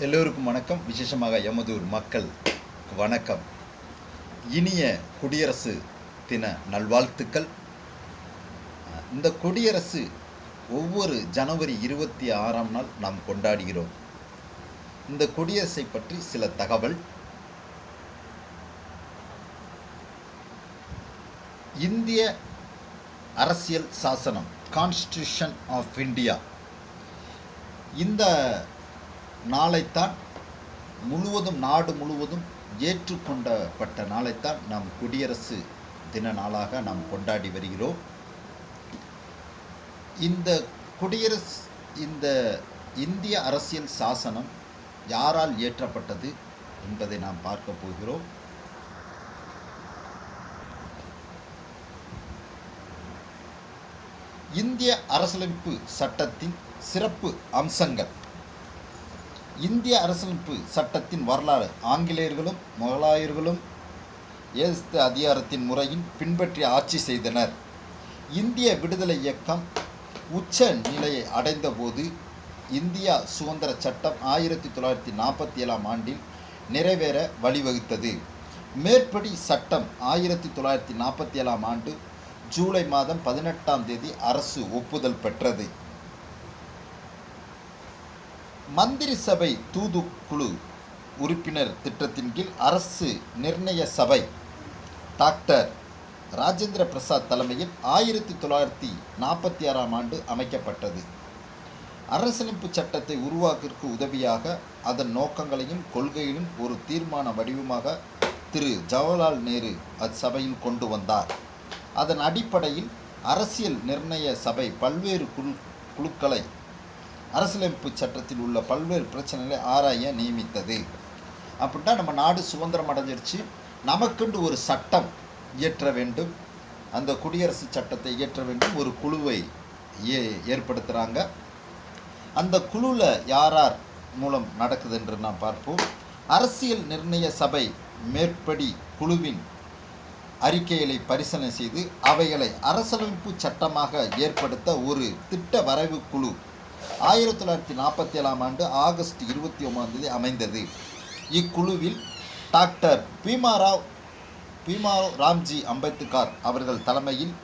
எல்லோருக்கும் வணக்கம். விசேஷமாக எமதூர் மக்கள் வணக்கம். இனிய குடியரசு தின நல்வாழ்த்துக்கள். இந்த குடியரசு ஒவ்வொரு ஜனவரி இருபத்தி ஆறாம் நாள் நாம் கொண்டாடுகிறோம். இந்த குடியரசை பற்றி சில தகவல். இந்திய அரசியல் சாசனம் கான்ஸ்டியூஷன் ஆஃப் இந்தியா இந்த நாளைத்தான் முழுவதும் நாடு முழுவதும் ஏற்றுக்கொண்டப்பட்ட நாளைத்தான் நாம் குடியரசு தின நாளாக நாம் கொண்டாடி வருகிறோம். இந்த குடியரசு இந்த இந்திய அரசியல் சாசனம் யாரால் இயற்றப்பட்டது என்பதை நாம் பார்க்க போகிறோம். இந்திய அரசியலமைப்பு சட்டத்தின் சிறப்பு அம்சங்கள். இந்திய அரசமைப்பு சட்டத்தின் வரலாறு ஆங்கிலேயர்களும் முகலாயர்களும் ஏஸ்த அதிகாரத்தின் முறையின் பின்பற்றி ஆட்சி செய்தனர். இந்திய விடுதலை இயக்கம் உச்ச நிலையை அடைந்தபோது இந்தியா சுதந்திர சட்டம் ஆயிரத்தி தொள்ளாயிரத்தி நாற்பத்தி ஏழாம் ஆண்டில் நிறைவேற வழிவகுத்தது. மேற்படி சட்டம் ஆயிரத்தி தொள்ளாயிரத்தி நாற்பத்தி ஏழாம் ஆண்டு ஜூலை மாதம் பதினெட்டாம் தேதி அரசு ஒப்புதல் பெற்றது. மந்திரி சபை தூதுக்குழு உறுப்பினர் திட்டத்தின் கீழ் அரசு நிர்ணய சபை. டாக்டர் ராஜேந்திர பிரசாத் தலைமையில் ஆயிரத்தி தொள்ளாயிரத்தி நாற்பத்தி ஆறாம் ஆண்டு அமைக்கப்பட்டது. அரசமைப்பு சட்டத்தை உருவாக்கிற்கு உதவியாக அதன் நோக்கங்களையும் கொள்கையிலும் ஒரு தீர்மான வடிவமாக திரு. ஜவஹர்லால் நேரு அச்சபையில் கொண்டு வந்தார். அதன் அடிப்படையில் அரசியல் நிர்ணய சபை பல்வேறு குழு குழுக்களை அரசியலமைப்பு சட்டத்தில் உள்ள பல்வேறு பிரச்சனைகளை ஆராய நியமித்தது. அப்படின்னா நம்ம நாடு சுதந்திரம் அடைஞ்சிருச்சு. நமக்குண்டு ஒரு சட்டம் இயற்ற வேண்டும். அந்த குடியரசு சட்டத்தை இயற்ற வேண்டும். ஒரு குழுவை ஏ ஏற்படுத்துகிறாங்க அந்த குழுவில் யாரார் மூலம் நடக்குது என்று நாம் பார்ப்போம். அரசியல் நிர்ணய சபை மேற்படி குழுவின் அறிக்கைகளை பரிசீலனை செய்து அவைகளை அரசமைப்பு சட்டமாக ஏற்படுத்த ஒரு திட்ட வரைவு குழு ஆயிரத்தி தொள்ளாயிரத்தி நாற்பத்தி ஏழாம் ஆண்டு ஆகஸ்ட் இருபத்தி ஒன்பதாம் தேதி அமைந்தது. இக்குழுவில் டாக்டர் பீமாராவ் பீமா ராம்ஜி அம்பேத்கர் அவர்கள் தலைமையில்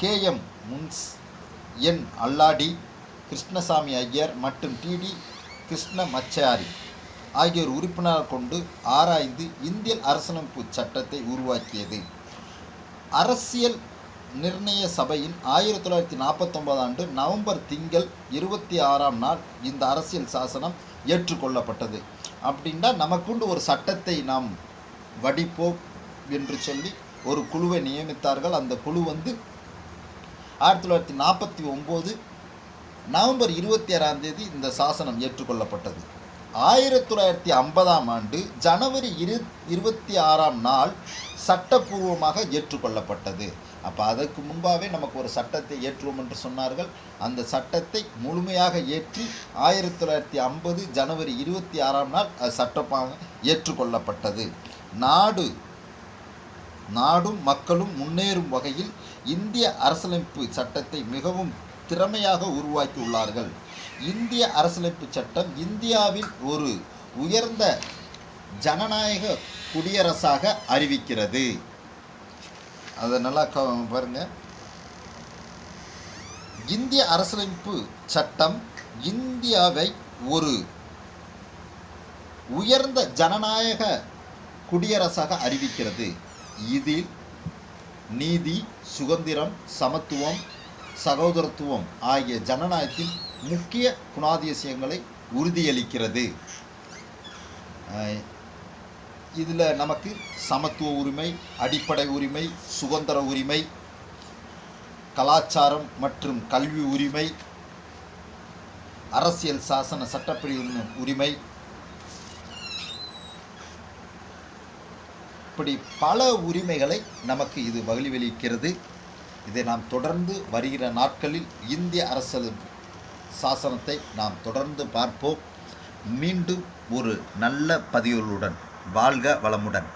K M Munshi N Alladi Krishnaswami Iyer மற்றும் டிடி கிருஷ்ண மச்சாரி ஆகியோர் உறுப்பினர் கொண்டு ஆராய்ந்து இந்திய அரசமைப்பு சட்டத்தை உருவாக்கியது. அரசியல் நிர்ணய சபையின் ஆயிரத்தி தொள்ளாயிரத்தி நாற்பத்தொன்பது ஆண்டு நவம்பர் திங்கள் இருபத்தி ஆறாம் நாள் இந்த அரசியல் சாசனம் ஏற்றுக்கொள்ளப்பட்டது. அப்படின்னா நமக்குண்டு ஒரு சட்டத்தை நாம் வடிப்போம் என்று சொல்லி ஒரு குழுவை நியமித்தார்கள். அந்த குழு வந்து ஆயிரத்தி தொள்ளாயிரத்தி நாற்பத்தி ஒம்பது நவம்பர் இருபத்தி ஆறாம் தேதி இந்த சாசனம் ஏற்றுக்கொள்ளப்பட்டது. ஆயிரத்தி தொள்ளாயிரத்தி ஐம்பதாம் ஆண்டு ஜனவரி இரு இருபத்தி ஆறாம் நாள் சட்டப்பூர்வமாக ஏற்றுக்கொள்ளப்பட்டது. அப்போ அதற்கு முன்பாகவே நமக்கு ஒரு சட்டத்தை ஏற்றுவோம் என்று சொன்னார்கள். அந்த சட்டத்தை முழுமையாக ஏற்றி ஆயிரத்தி தொள்ளாயிரத்தி ஐம்பது ஜனவரி இருபத்தி ஆறாம் நாள் அது சட்டமாக ஏற்றுக்கொள்ளப்பட்டது. நாடு நாடும் மக்களும் முன்னேறும் வகையில் இந்திய அரசியலமைப்பு சட்டத்தை மிகவும் திறமையாக உருவாக்கி உள்ளார்கள். இந்திய அரசியலமைப்பு சட்டம் இந்தியாவில் ஒரு உயர்ந்த ஜனநாயக குடியரசாக அறிவிக்கிறது. அதை நல்லா க பாருங்க. இந்திய அரசியலமைப்பு சட்டம் இந்தியாவை ஒரு உயர்ந்த ஜனநாயக குடியரசாக அறிவிக்கிறது. இதில் நீதி சுதந்திரம் சமத்துவம் சகோதரத்துவம் ஆகிய ஜனநாயகத்தின் முக்கிய குணாதிசயங்களை உறுதியளிக்கிறது. இதில் நமக்கு சமத்துவ உரிமை அடிப்படை உரிமை சுதந்திர உரிமை கலாச்சாரம் மற்றும் கல்வி உரிமை அரசியல் சாசன சட்டப்பிரிவு உரிமை. இப்படி பல உரிமைகளை நமக்கு இது வழிவளிக்கிறது இதை நாம் தொடர்ந்து வருகிற நாட்களில் இந்திய அரசியல் சாசனத்தை நாம் தொடர்ந்து பார்ப்போம். மீண்டும் ஒரு நல்ல பதிவுகளுடன் வாழ்க வளமுடன்.